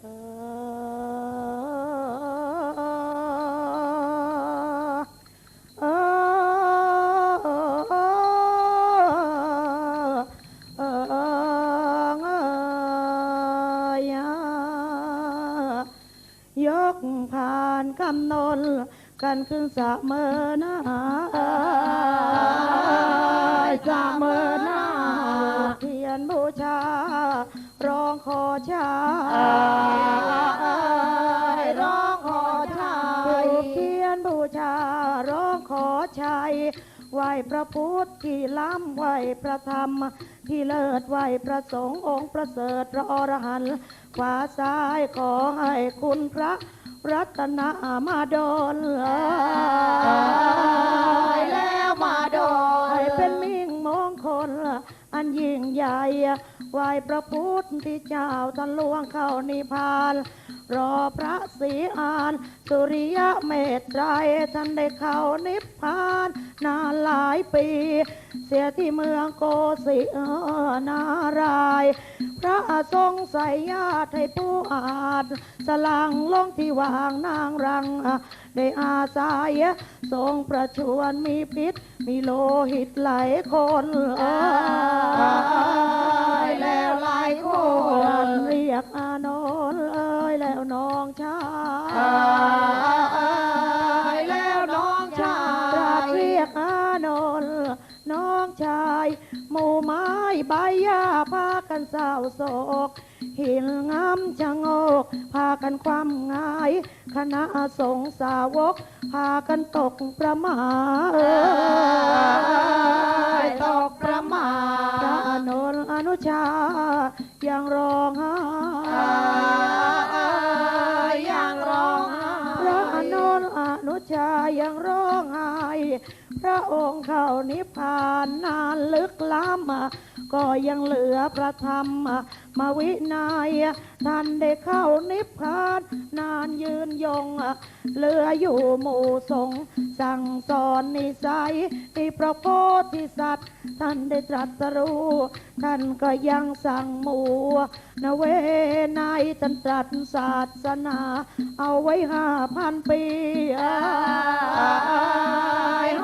ยกผ่านกำนนกันขึ้นสะเมอหน้าสะเม ขอชาร้องขอชายถูกเทียนบูชาร้องขอชัยไหวพระพุทธที่ล้ำไหวพระธรรม ที่เลิศไหวพระสงฆ์องค์ประเสริฐพระอรหันต์ขวาซ้ายขอให้คุณพระรัตนามาดลแล้วมาโดนให้เป็นมิ่งมงคลอันยิ่งใหญ่ ไหวพระพุทธที่เจ้าท่านลวงเข้านิพพาน รอพระศรีอาน สุริยะเมตไตรท่านได้เข้านิพพาน นานหลายปี เสียที่เมืองโกสิเออนาราย พระทรงใส่ญาติให้ผู้อาจสลังลงที่วางนางรังได้อาศัยทรงประชวนมีพิษ มีโลหิตไหลคนเอ่ย แล้วหลายคนเรียกอานนท์เอ้ยแล้วน้องชายแล้วน้องชาตรัสยเรียกอานนท์น้องชายหมู่ไม้ใบหญ้าพากันเศร้าโศกหินงามชะโงก พากันความงายคณะสงสาวก พากันตกประมาทตกประมาพระอา นนท์อนุชายังร้องไห้ยังร้องไห้พระอานนอนุชายังร้องไห้พระองค์เข้านิพพานนานลึกล้ำก็ยังเหลือพระธรรม มาวินัยท่านได้เข้านิพพานนานยืนยงเหลืออยู่หมู่สงฆ์สั่งสอนนิสัยที่พระโพธิสัตว์ท่านได้ตรัสรู้ท่านก็ยังสั่งหมู่นเวนายท่านตรัสศาสนา เอาไว้ห้าพันปี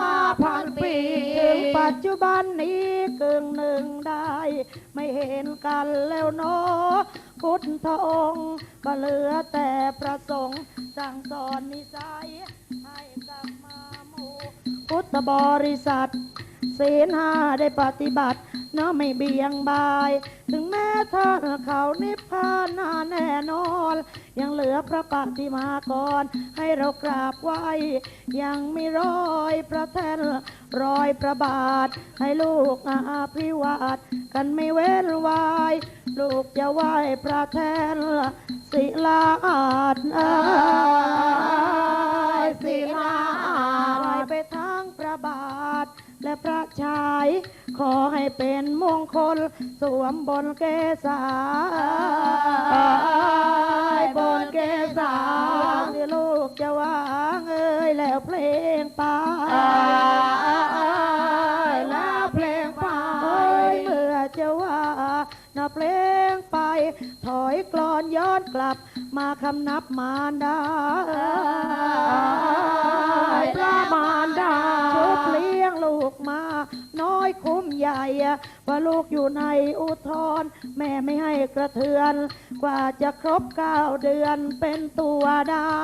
ห้าพันปี ถึงปัจจุบันนี้กึ่งหนึ่งได้ ไม่เห็นกันแล้วเนาะพุทธองค์ก็เหลือแต่ประสงค์สั่งสอนนิสัยให้กับมาหมู่พุทธบริษัท ศีลห้าได้ปฏิบัติเนาะไม่เบี่ยงบาย ถึงแม้ท่านเขานิพพานนาแน่นอน ยังเหลือพระปฏิมากร ให้เรากราบไหวยังมีรอยพระแท่นรอยพระบาท ให้ลูกอาภิวาทกันไม่เว้นวายลูกจะไหวพระแท่นศิลาอาดเอ้ยศิลาอาดไหวไปทางพระบาท และพระชาย ขอให้เป็นมงคล สวมบนเกศาบนเกศาที่ลูกจะวางเอ้ยแล้วเพลงไปแล้วเพลงไปเอ้ยเมื่อจะว่านาเพลงไป ถอยกลอนย้อนกลับ มาคำนับมารดาพระมารดาชุบเลี้ยงลูกมาน้ อยคุ้มใหญ่ ว่าลูกอยู่ในอุทธร์แม่ไม่ให้กระเทือน กว่าจะครบเก้าเดือนเป็นตัวได้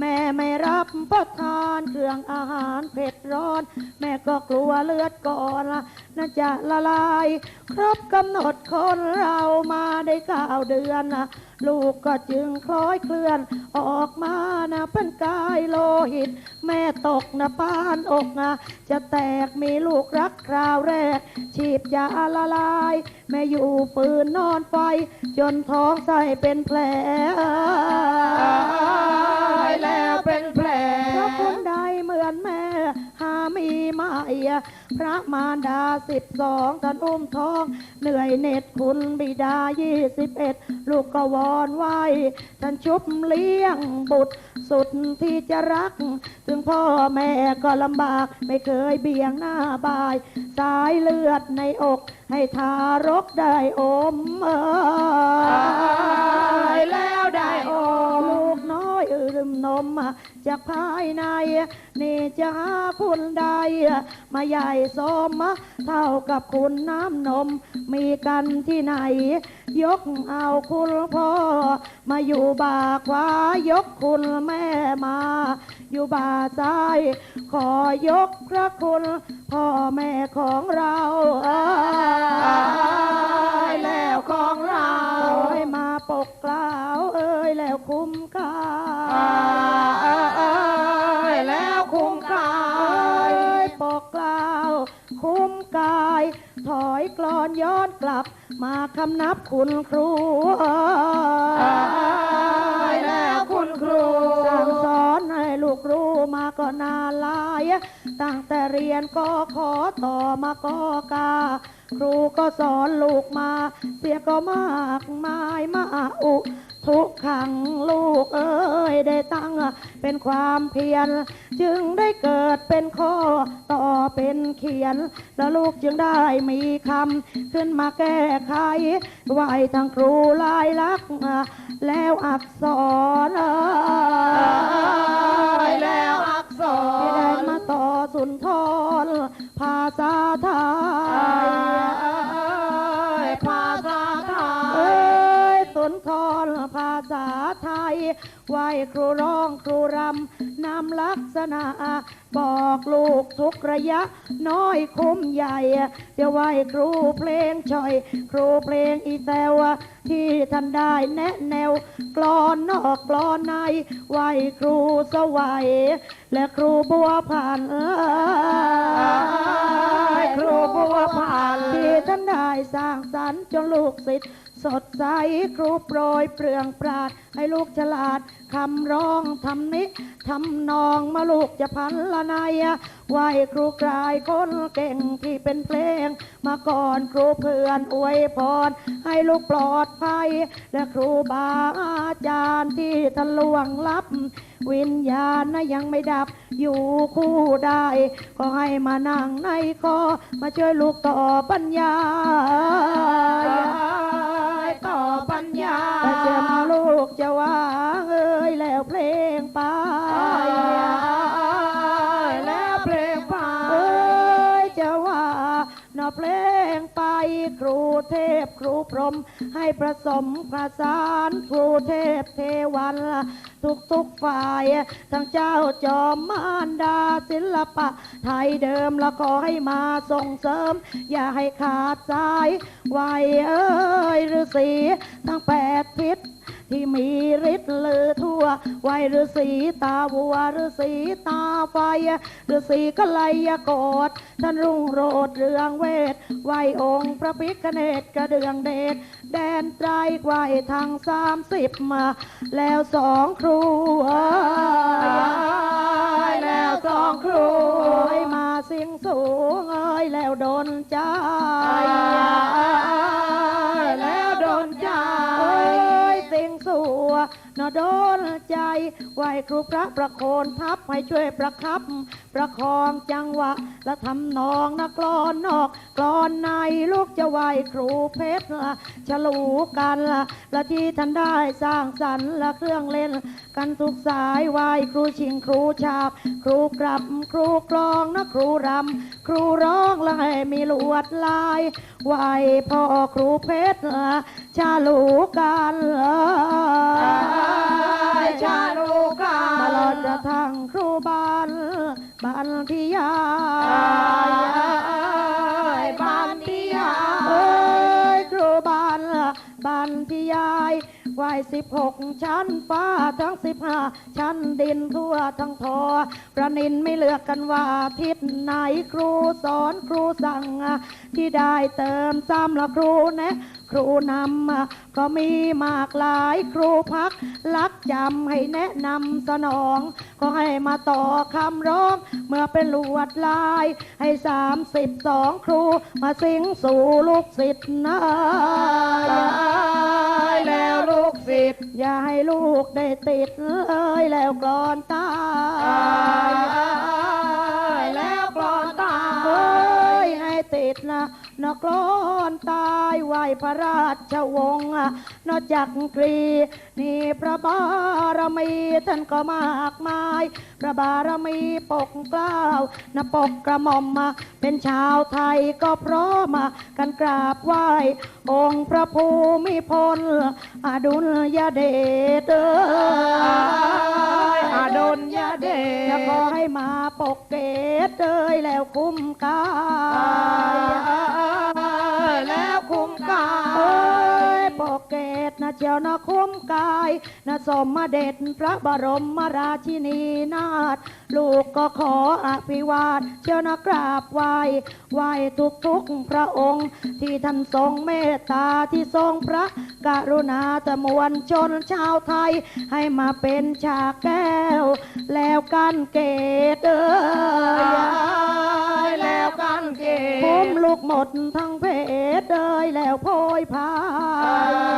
แม่ไม่รับประทานเครื่องอาหารเผ็ดร้อน แม่ก็กลัวเลือดก่อนละน่าจะละลาย ครบกำหนดคนเรามาได้เก้าเดือนนะลูกก็จึงคล้อยเคลื่อน ออกมานะเป็นกายโลหิต แม่ตกนะปานอกนะจะแตกมีลูกรักคราวแรก ฉีดยาละลาย แม่อยู่ปืนนอนไฟ จนท้องใส่เป็นแผลแล้วเป็นแผลเพราะคนใด เหมือนแม่หามีไม่พระมารดาสิบสองท่านอุ้มท้อง เหนื่อยเหน็ดคุณบิดายี่สิบเอ็ดลูกก็วอนไหวท่านชุบเลี้ยงบุตรสุดที่จะรัก ถึงพ่อแม่ก็ลำบากไม่เคยเบี่ยงหน้าบาย สายเลือดในอกให้ทารกได้อมเออแล้วได้อม จากภายใน นี่จะหาคุณใด มาใหญ่สม เท่ากับคุณน้ำนม มีกันที่ไหน ยกเอาคุณพ่อ มาอยู่บ่าขวายกคุณแม่มา อยู่บ่าซ้าย ขอยกพระคุณพ่อแม่ของเราแล้วของเราให้มาปกกล่า มาคำนับคุณครูเอ้ยแล้วคุณครูสั่งสอนให้ลูกรู้มาก็นานหลาย ตั้งแต่เรียนก็ขอต่อมาก็กา ครูก็สอนลูกมา เสียก็มากมายมาอุ ทุกขังลูกเอ้ยได้ตั้งเป็นความเพียร จึงได้เกิดเป็นข้อต่อเป็นเขียน แล้วลูกจึงได้มีคำขึ้นมาแก้ไขไหวทางครูลายลักษณ์แล้วอักษร ครูร้องครูรำนำลักษณะ บอกลูกทุกระยะ น้อยคุ้มใหญ่ เดี๋ยวไหวครูเพลงช่อย ครูเพลงอีแซวที่ท่านได้แนะแนว กลอนนอกกลอนในไหวครูสวัย และครูบัวผ่านเอ้ยครูบัวผ่านที่ท่านได้สร้างสรรค์จนลูกศิษย์ สดใสครูโปรยเปลืองปราด ให้ลูกฉลาดคำร้องทำนิทำนองมาลูกจะพันละนายไหวครูกลายคนเก่งที่เป็นเพลง มาก่อนครูเพื่อนอวยพร ให้ลูกปลอดภัย และครูบาอาจารย์ที่ทะลวงลับ วิญญาณนะยังไม่ดับอยู่คู่ได้ ก็ให้มานั่งในคอมาช่วยลูกต่อปัญญา ปัญญาแต่เจมลูกจะว่าเอ้ยแล้วเพลงไป รมให้ผสมประสานครูเทพเทวัน ทุกทุกฝ่าย ทั้งเจ้าจอมมารดาศิลปะ ไทยเดิมแล้วขอให้มาส่งเสริม อย่าให้ขาดสายไหวเอ้ยฤาษีทั้งแปดทิศที่มีฤทธิ์เลือ วไหวฤาษีตาวัวฤาษีตาไฟฤาษีก็ไลยกอดท่านรุ่งโรดเรืองเวทไหวองค์พระพิคเนตกระเดืองเดชแดนไตรไหวทางสามสิบมา แล้วสองครูเอ้ยแล้วสองครูโอ้ยมาเสียงสูงเอ้ยแล้วโดนใจ นอโดนใจไหวครูพระประโคนทับให้ช่วยประคับ ประคองจังหวะ และทำนองนะกลอนนอกกลอนในลูกจะไหวครูเพชรละฉลูกันละและที่ท่านได้สร้างสรรค์และเครื่องเล่น กันทุกสายไหวครูชิงครูฉาบ ครูกลับครูกลองนะครูรำ ครูร้องและให้มีลวดลายไหวพ่อครูเพชรละชาลูกันเอ้ยชาลูกาตลอดกระทั่งครูบาลบันทิยาบันทิยาเอ้ยครูบาลบันทิยาย ไหวสิบหกชั้นฟ้าทั้งสิบห้าชั้นดินทั่วทั้งทอ ประนินไม่เลือกกันว่าทิศไหนครูสอนครูสั่ง ที่ได้เติมซ้ำละครูนะครูนำก็มีมากหลายครูพักลักจำให้แนะนำสนอง ก็ให้มาต่อคำร้อง เมื่อเป็นลวดลาย ให้สามสิบสองครูมาสิงสู่ลูกศิษย์นะแให้ลูกได้ติดเอ้ยแล้วกรอนตายแล้วก่อนตาย นกลอนตายไหวพระราชวงศ์นอกจากกรี นี่พระบารมีท่านก็มากมาย พระบารมีปกเกล้านปกกระหม่อมมาเป็นชาวไทยก็พร้อมมากันกราบไหว้องค์พระภูมิพลอดุลยเดชเอออดุลยเดชจะขอให้มาปกเกตเอ้ยแล้วคุ้มกายแล้วคุ้มกาเอ้ยยปก เกตนะเจียวนะคุ้มกายนะสมมาเด็จพระบรมราชินีนาถลูกก็ขออภิวาทเจียวนะกราบไหว้ไหว้ทุกทุกๆพระองค์ ที่ท่านทรงเมตตาที่ทรงพระกรุณาตะมวลชนชาวไทย ให้มาเป็นฉากแก้ว แล้วกันเกตเอ้ยแล้วกันเกผมลูกหมดทั้งเพศเอ้ยแล้วโพยพาย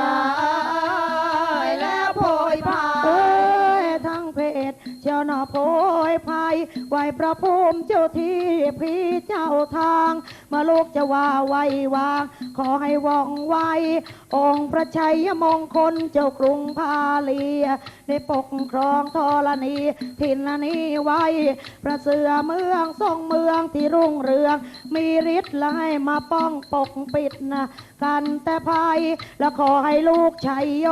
โพยพายไหวพระภูมิเจ้าที่พี่เจ้าทาง มาลูกจะว่าไว้วาง ขอให้ว่องไว องค์พระชัยมงคลเจ้ากรุงพาลีได้ปกครองธรณีทินนี้ไว้ พระเสือเมืองทรงเมืองที่รุ่งเรือง มีฤทธิ์และให้มาป้องปกปิดนะกันแต่ภัย แล้วขอให้ลูกชัยโย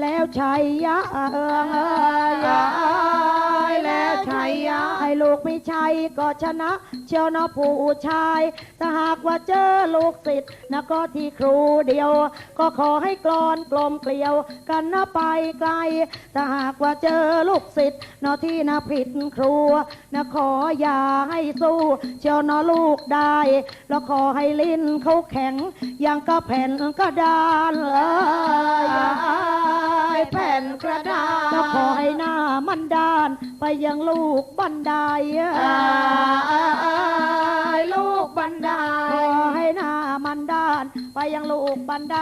แล้วชัยยะเอิงเอแล้วชัยยะให้ลูกไม่ใช่ก็ชนะ เชียวนะผู้ชายถ้าหากว่าเจอลูกศิษย์นะก็ที่ครูเดียว ก็ขอให้กลอนกลมเกลียวกันนะไปไกล ถ้าหากว่าเจอลูกศิษย์นะที่นะผิดครูนะขออย่าให้สู้เชียวนะลูกได้ แล้วขอให้ลิ้นเขาแข็งอย่างกระแผ่นกระดานเอ้ยแผ่นกระดาษแล้วขอให้หน้ามันดานไปยังลูกบันไดลูก บันไดขอให้หน้ามันดาน ไปยังลูกบันได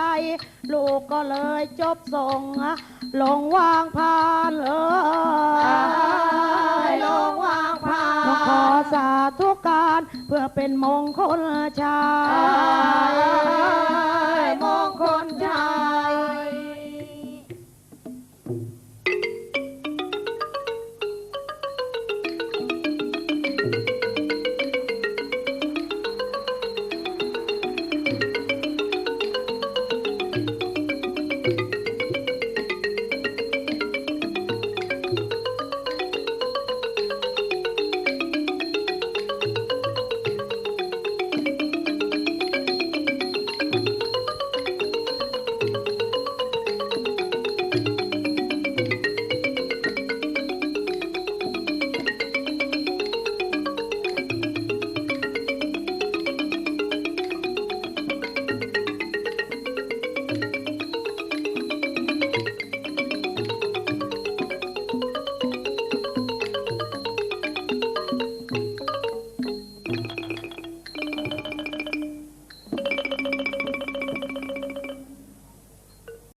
ลูกก็เลยจบส่งลงวางพานเออลงวางพานขอสาธุการเพื่อเป็นมงคลชายมงคลชาย